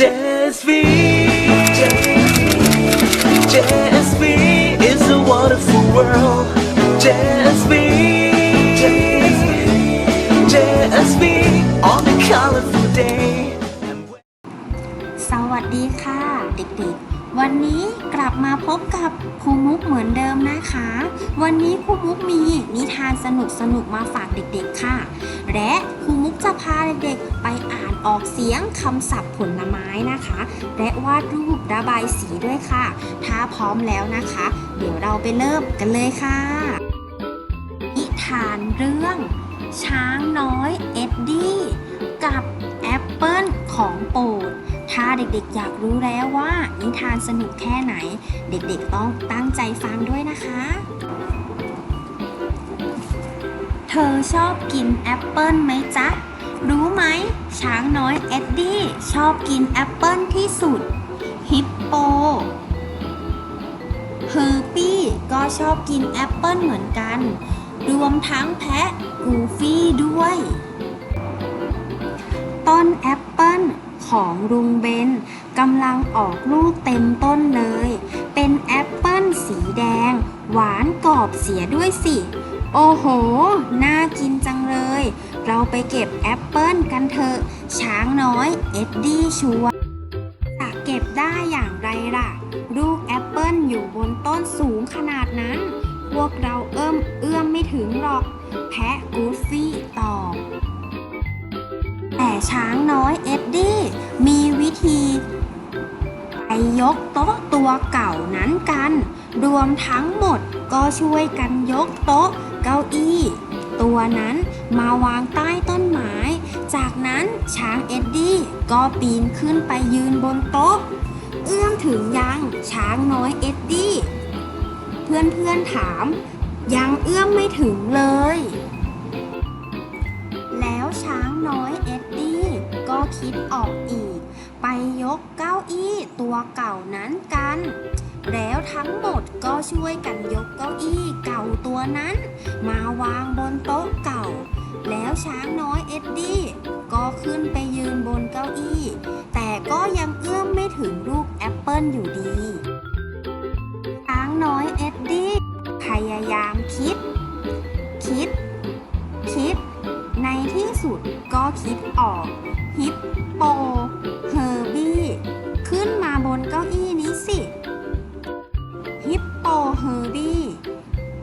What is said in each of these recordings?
JSV JSV is a wonderful world JSV JSV on a colorful day สวัสดีค่ะ เด็กๆ วันนี้กลับมาพบกับครูมุกเหมือนเดิมนะคะ วันนี้ครูมุกมีนิทานสนุกๆมาฝากเด็กๆค่ะ และครูมุกจะพาเด็กๆไปอ่านออกเสียงคำศัพท์ผลไม้นะคะ และวาดรูประบายสีด้วยค่ะ ถ้าพร้อมแล้วนะคะ เดี๋ยวเราไปเริ่มกันเลยค่ะ นิทานเรื่อง ช้างน้อยเอ็ดดี้กับแอปเปิลของโปรด ถ้าเด็กๆอยากรู้แล้วว่า นิทานสนุกแค่ไหน เด็กๆต้องตั้งใจฟังด้วยนะคะ เธอชอบกินแอปเปิลไหมจ๊ะ รู้ไหม ช้างน้อยเอ็ดดี้ชอบกินแอปเปิลที่สุด ฮิปโปเฮอร์ปี้ก็ชอบกินแอปเปิลเหมือนกัน รวมทั้งแพะกูฟี่ด้วย ต้นแอปเปิล ของลุงเบนกำลังออกลูกเต็มต้นเลย เป็นแอปเปิ้ลสีแดง หวานกรอบเสียด้วยสิ โอ้โห น่ากินจังเลย เราไปเก็บแอปเปิ้ลกันเถอะ ช้างน้อยเอ็ดดี้ชัวจะเก็บได้อย่างไรล่ะ ลูกแอปเปิ้ลอยู่บนต้นสูงขนาดนั้น พวกเราเอื้อมเอื้อมไม่ถึงหรอก แพะกูฟี่ตอบ แต่ช้างน้อยเอ็ดดี้มีวิธีไปยกโต๊ะตัวเก่านั้นกัน รวมทั้งหมดก็ช่วยกันยกโต๊ะเก้าอี้ ตัวนั้นมาวางใต้ต้นไม้ จากนั้นช้างเอ็ดดี้ก็ปีนขึ้นไปยืนบนโต๊ะ เอื้อมถึงยังช้างน้อยเอ็ดดี้ เพื่อนๆถาม ยังเอื้อมไม่ถึงเลย น้อยเอ็ดดี้ก็คิดออกอีก ไปยกเก้าอี้ตัวเก่านั้นกัน แล้วทั้งหมดก็ช่วยกันยกเก้าอี้เก่าตัวนั้น มาวางบนโต๊ะเก่า แล้วช้างน้อยเอ็ดดี้ก็ขึ้นไปยืนบนเก้าอี้ แต่ก็ยังเอื้อมไม่ถึงลูกแอปเปิลอยู่ดีช้างน้อยเอ็ดดี้พยายามคิด คิด คิด ในที่สุดก็คิดออก ฮิปโป เฮอร์บี้ ขึ้นมาบนเก้าอี้นี้สิ ฮิปโป เฮอร์บี้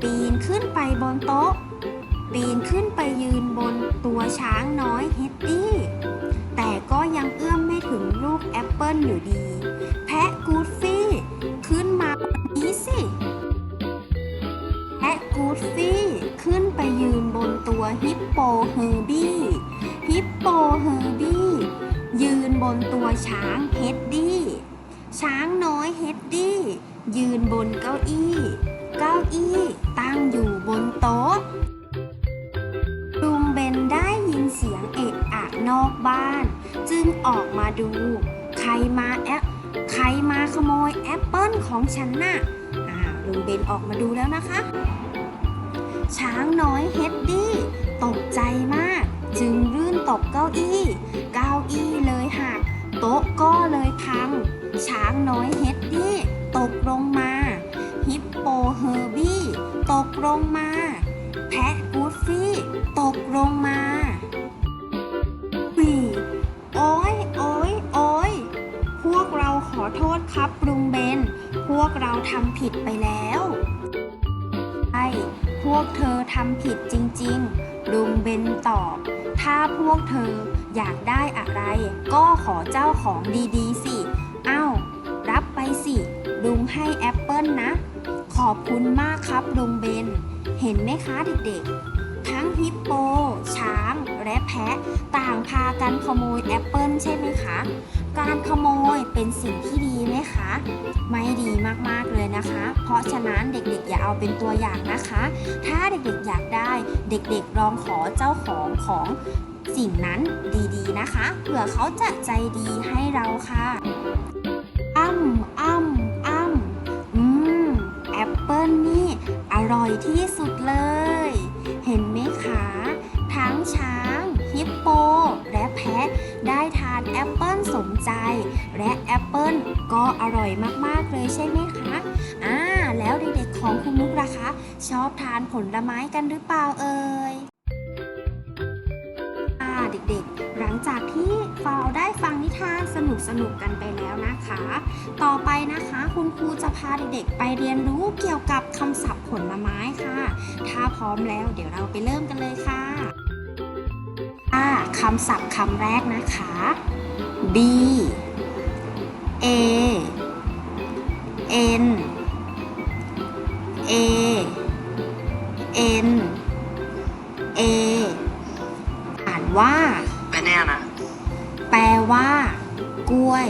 ปีนขึ้นไปบนโต๊ะ ปีนขึ้นไปยืนบนตัวช้างน้อยเฮดดี้ แต่ก็ยังเอื้อมไม่ถึงลูกแอปเปิลอยู่ดี ตัวฮิปโปเฮอร์บี้ฮิปโปเฮอร์บี้ยืนบนตัวช้างเฮดดี้ช้างน้อยเฮดดี้ยืนบนเก้าอี้ เก้าอี้ตั้งอยู่บนโต๊ะลุงเบนได้ยินเสียงเอะอะนอกบ้าน จึงออกมาดู ใครมาแอปใครมาขโมยแอปเปิลของฉันน่ะอ่าลุงเบนออกมาดูแล้วนะคะ ช้างน้อยเฮดดี้ตกใจมาก จึงลื่นตกเก้าอี้ เก้าอี้เลยหักโต๊ะก็เลยพัง ช้างน้อยเฮดดี้ตกลงมา ฮิปโปเฮอร์บี้ตกลงมา แพะกูดฟี่ตกลงมาปีโอ้ยโอ้ยโอ้ยพวกเราขอโทษครับลุงเบน พวกเราทำผิดไปแล้ว พวกเธอทำผิดจริงๆ ลุงเบนตอบ ถ้าพวกเธออยากได้อะไร ก็ขอเจ้าของดีๆ สิ เอ้า รับไปสิ ลุงให้แอปเปิลนะ ขอบคุณมากครับลุงเบน เห็นไหมคะเด็กๆ ทั้งฮิปโป ช้าง และแพะ ต่างพากันขโมยแอปเปิลใช่ไหมคะ การขโมยเป็นสิ่งที่ดีไหมคะ ไม่ดีมากๆเลยนะคะ เพราะฉะนั้นเด็กๆอย่าเอาเป็นตัวอย่างนะคะ ถ้าเด็กๆอยากได้เด็กๆลองขอเจ้าของของสิ่งนั้นดีๆนะคะ เผื่อเขาจะใจดีให้เราค่ะอ้ำอ้ำอ้ำอืมแอปเปิลนี่อร่อยที่สุดเลย แพะได้ทานแอปเปิลสมใจ และแอปเปิลก็อร่อยมากๆเลยใช่ไหมคะอ่าแล้วเด็กๆของคุณมุกล่ะคะ ชอบทานผลไม้กันหรือเปล่าเอ่ยเด็กๆ หลังจากที่เราได้ฟังนิทานสนุกๆกันไปแล้วนะคะ ต่อไปนะคะคุณครูจะพาเด็กๆ ไปเรียนรู้เกี่ยวกับคำศัพท์ผลไม้ค่ะ ถ้าพร้อมแล้วเดี๋ยวเราไปเริ่มกันเลยค่ะ ค่ะคำศัพท์คำแรกนะคะ B A N A N A อ่านว่า banana แปลว่า กล้วย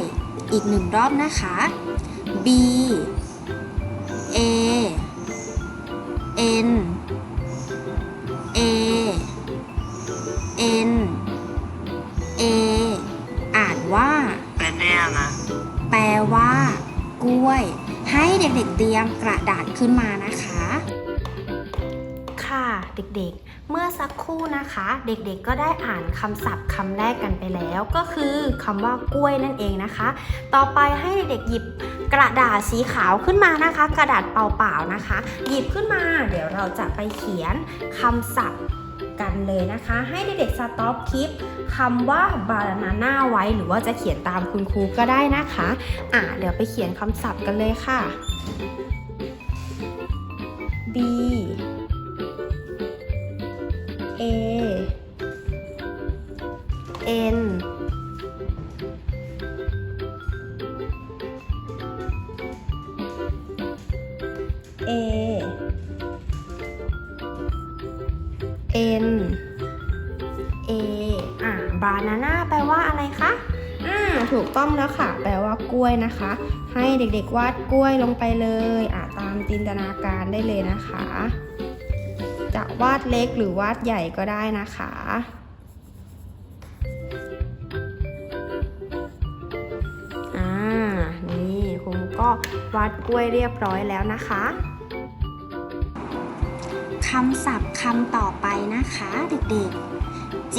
อีกหนึ่งรอบนะคะ B A นะคะ เด็กๆก็ได้อ่านคำศัพท์คำแรกกันไปแล้ว ก็คือคำว่ากล้วยนั่นเองนะคะ ต่อไปให้เด็กๆหยิบกระดาษสีขาวขึ้นมานะคะ กระดาษเปล่าๆนะคะ หยิบขึ้นมา เดี๋ยวเราจะไปเขียนคำศัพท์กันเลยนะคะ ให้เด็กๆสต็อปคลิปคำว่า banana ไว้หรือว่าจะเขียนตามคุณครูก็ได้นะคะอะเดี๋ยวไปเขียนคำศัพท์กันเลยค่ะ B A N A N A อะ banana แปลว่าอะไรคะ อ่า ถูกต้องแล้วค่ะ แปลว่ากล้วยนะคะ ให้เด็กๆวาดกล้วยลงไปเลย อะ ตามจินตนาการได้เลยนะคะ จะวาดเล็กหรือวาดใหญ่ก็ได้นะคะ อ่า นี่ผมก็วาดกล้วยเรียบร้อยแล้วนะคะคำศัพท์คำต่อไปนะคะ เด็กๆ G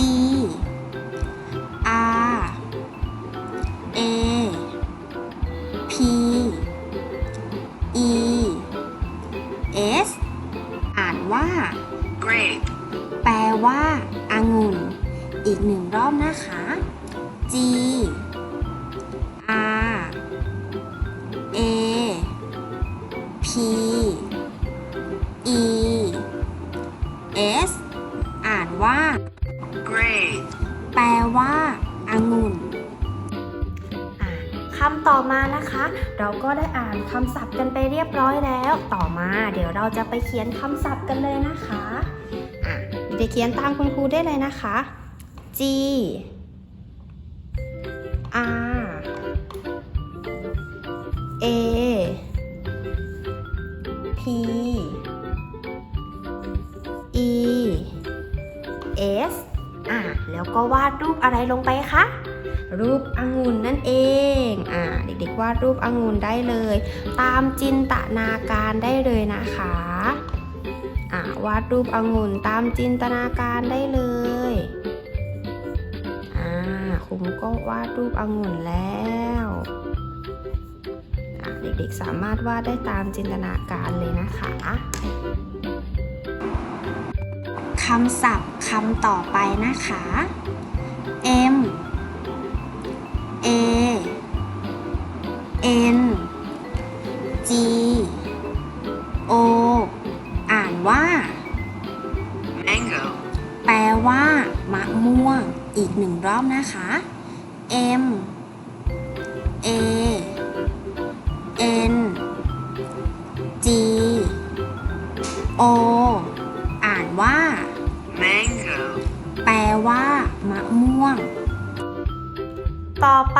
เราจะไปเขียนคำศัพท์กันเลยนะคะอะเดี๋ยวเขียนตามคุณครูได้เลยนะคะ G R A P E S อะแล้วก็วาดรูปอะไรลงไปคะ รูปองุ่นนั่นเอง อ่า เด็กๆวาดรูปองุ่นได้เลย ตามจินตนาการได้เลยนะคะ อ่าวาดรูปองุ่นตามจินตนาการได้เลย อ่าครูมุกก็วาดรูปองุ่นแล้วอะเด็กๆสามารถวาดได้ตามจินตนาการเลยนะคะคำศัพท์คำต่อไปนะคะ M A N G O อ่านว่า mango แปลว่ามะม่วง อีกหนึ่งรอบนะคะ M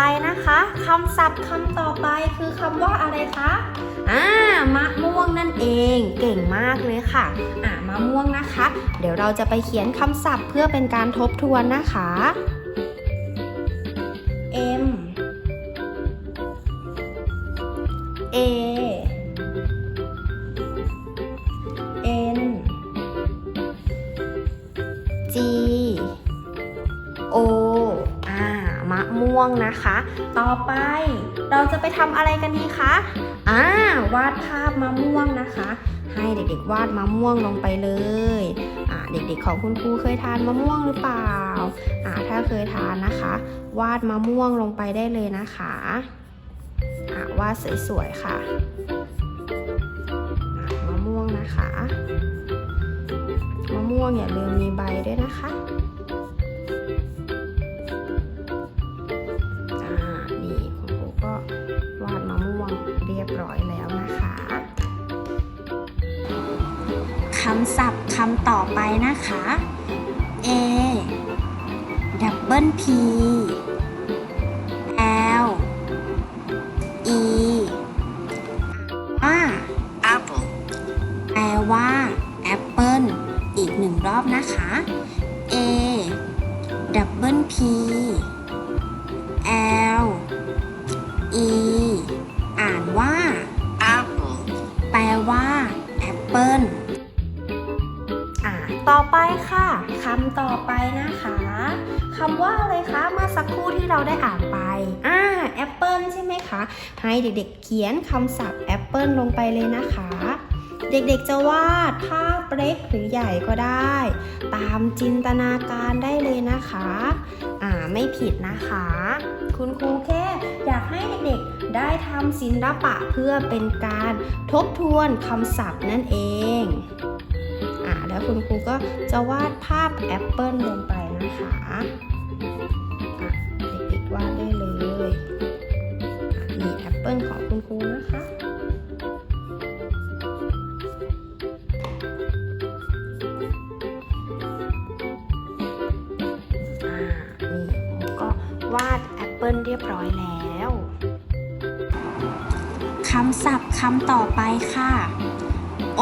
ไปนะคะคำศัพท์คำต่อไปคือคำว่าอะไรคะอ่ามะม่วงนั่นเอง เก่งมากเลยค่ะ อ่ามะม่วงนะคะ เดี๋ยวเราจะไปเขียนคำศัพท์เพื่อเป็นการทบทวนนะคะ ม่วงนะคะ ต่อไปเราจะไปทำอะไรกันดีคะอ่าวาดภาพมะม่วงนะคะ ให้เด็กๆวาดมะม่วงลงไปเลยอ่าเด็กๆของคุณครูเคยทานมะม่วงหรือเปล่าอ่าถ้าเคยทานนะคะ วาดมะม่วงลงไปได้เลยนะคะอ่าวาดสวยๆค่ะอ่ามะม่วงนะคะ มะม่วงอย่าลืมมีใบด้วยนะคะำศัพท์คำต่อไปนะคะ A double P L E ว่า apple, แปลว่าแอปเปิลอีกหนึ่งรอบนะคะ A double P L E อ่านว่า apple, แปลว่าแอปเปิลอ่า ต่อไปค่ะคำต่อไปนะคะคำว่าอะไรคะเมื่อสักครู่ที่เราได้อ่านไปอ่าแอปเปิลใช่ไหมคะให้เด็กๆเขียนคำศัพท์แอปเปิลลงไปเลยนะคะ เด็กๆจะวาดภาพเล็กหรือใหญ่ก็ได้ ตามจินตนาการได้เลยนะคะอ่าไม่ผิดนะคะ คุณครูแค่อยากให้เด็กๆได้ทำศิลปะเพื่อเป็นการทบทวนคำศัพท์นั่นเอง แล้วคุณครูก็จะวาดภาพแอปเปิลลงไปนะคะอะเด็กๆวาดได้เลยนี่แอปเปิลของคุณครูนะคะอ่านี่ผมก็วาดแอปเปิลเรียบร้อยแล้วคำศัพท์คำต่อไปค่ะ O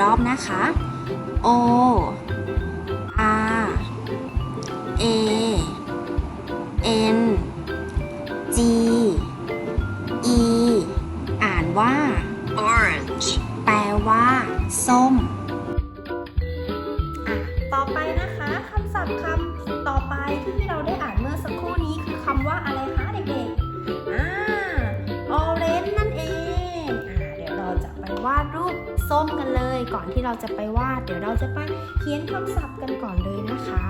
รอบนะคะ O ส้มกันเลย ก่อนที่เราจะไปวาด เดี๋ยวเราจะไปเขียนคำศัพท์กันก่อนเลยนะคะ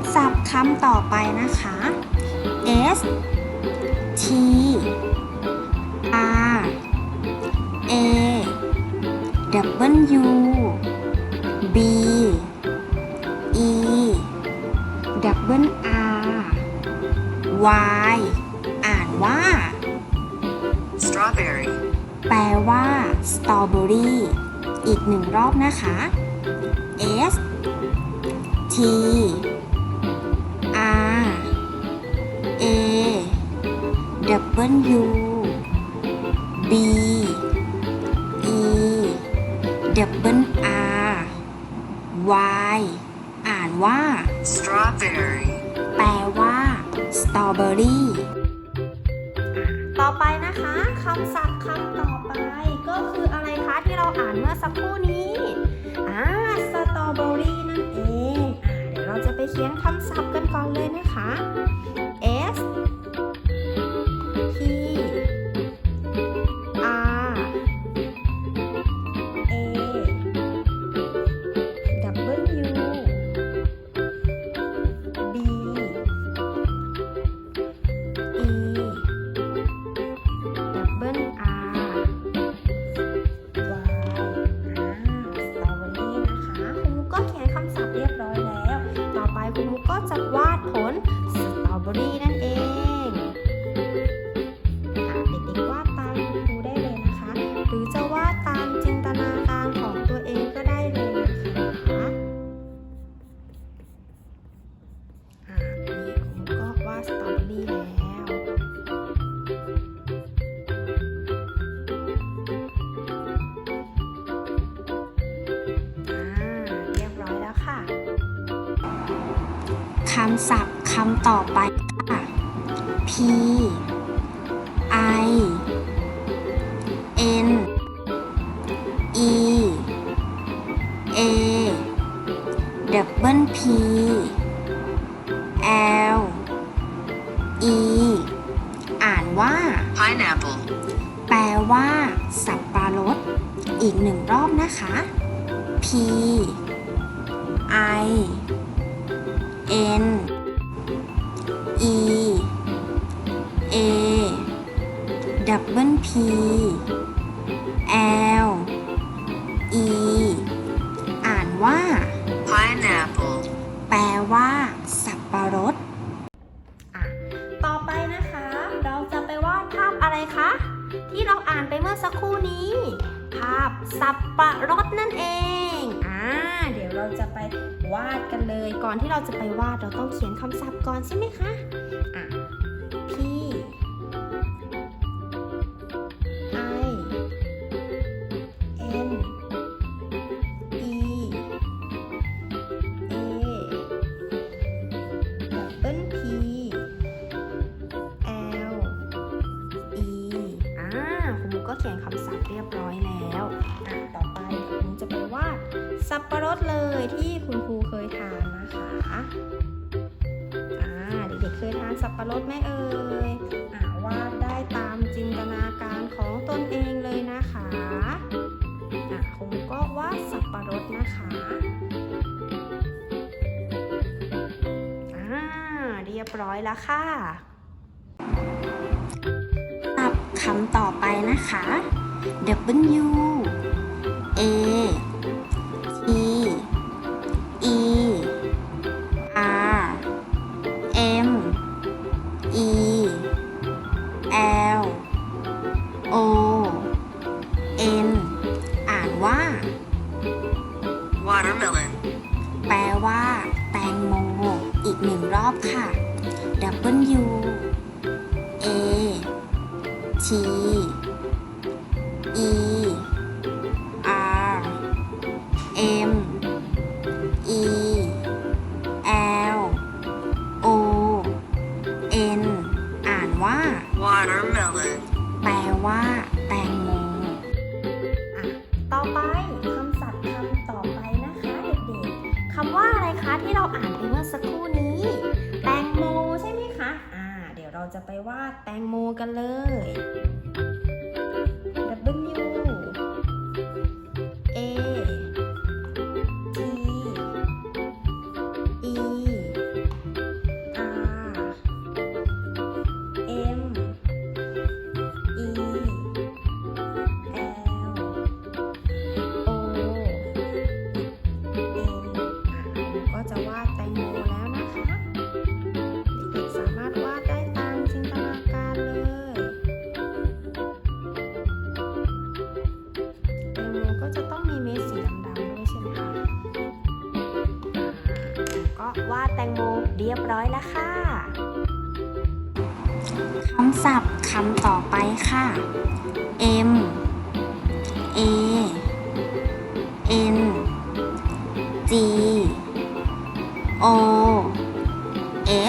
ำศัพท์คำต่อไปนะคะ S T R A W B E W R Y อ่านว่า strawberry, แปลว่าสตรอเบอรี่อีกหนึ่งรอบนะคะ S T W B E W R Y อ่านว่า strawberry, แปลว่าสตรอเบอรี่ต่อไปนะคะคำศัพท์คำต่อไป ก็คืออะไรคะที่เราอ่านเมื่อสักครู่นี้ คำศัพท์คำต่อไปค่ะ P ก่อนที่เราจะไปวาดเราต้องเขียนคำศัพท์ก่อนใช่ไหมคะ บร้อยแล้วค่ะคำต่อไปนะคะ W A ะไปวาดแตงโมกันเลย ก็จะต้องมีเม็ดสีดำๆด้วยใช่ไหมคะก็วาดแตงโมเรียบร้อยแล้วค่ะคำศัพท์คำต่อไปค่ะ M A N G O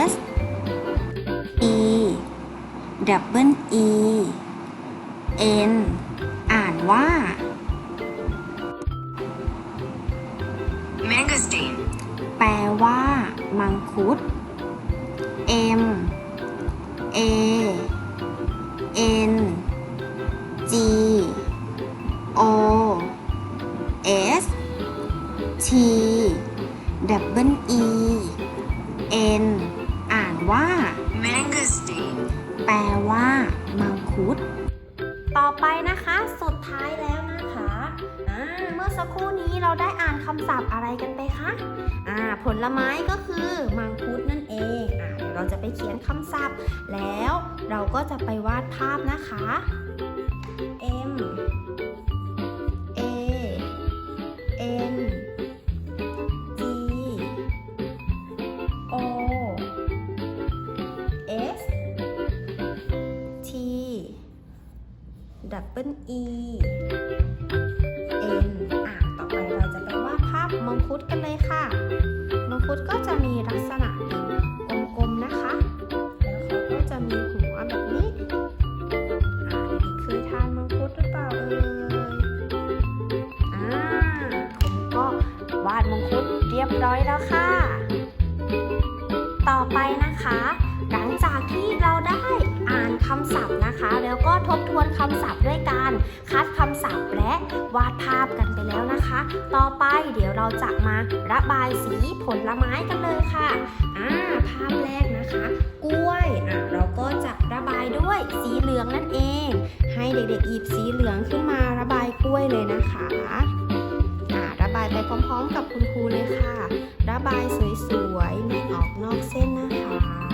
S E double E แปลว่ามังคุด ต่อไปนะคะ สุดท้ายแล้วนะคะเมื่อสักครู่นี้เราได้อ่านคำศัพท์อะไรกันไปคะอ่าผลไม้ก็คือมังคุดนั่นเองอ่าเดี๋ยวเราจะไปเขียนคำศัพท์ แล้วเราก็จะไปวาดภาพนะคะ อยแล้วค่ะ ต่อไปนะคะ หลังจากที่เราได้อ่านคำศัพท์นะคะ แล้วก็ทบทวนคำศัพท์ด้วยการคัดคำศัพท์และวาดภาพกันไปแล้วนะคะ ต่อไปเดี๋ยวเราจะมาระบายสีผลไม้กันเลยค่ะอ่าภาพแรกนะคะ กล้วยอ่าเราก็จะระบายด้วยสีเหลืองนั่นเอง ให้เด็กๆหยิบสีเหลืองขึ้นมาระบายกล้วยเลยนะคะ ระบายไปพร้อมๆ กับคุณครูเลยค่ะ ระบายสวยๆ ไม่ออกนอกเส้นนะคะ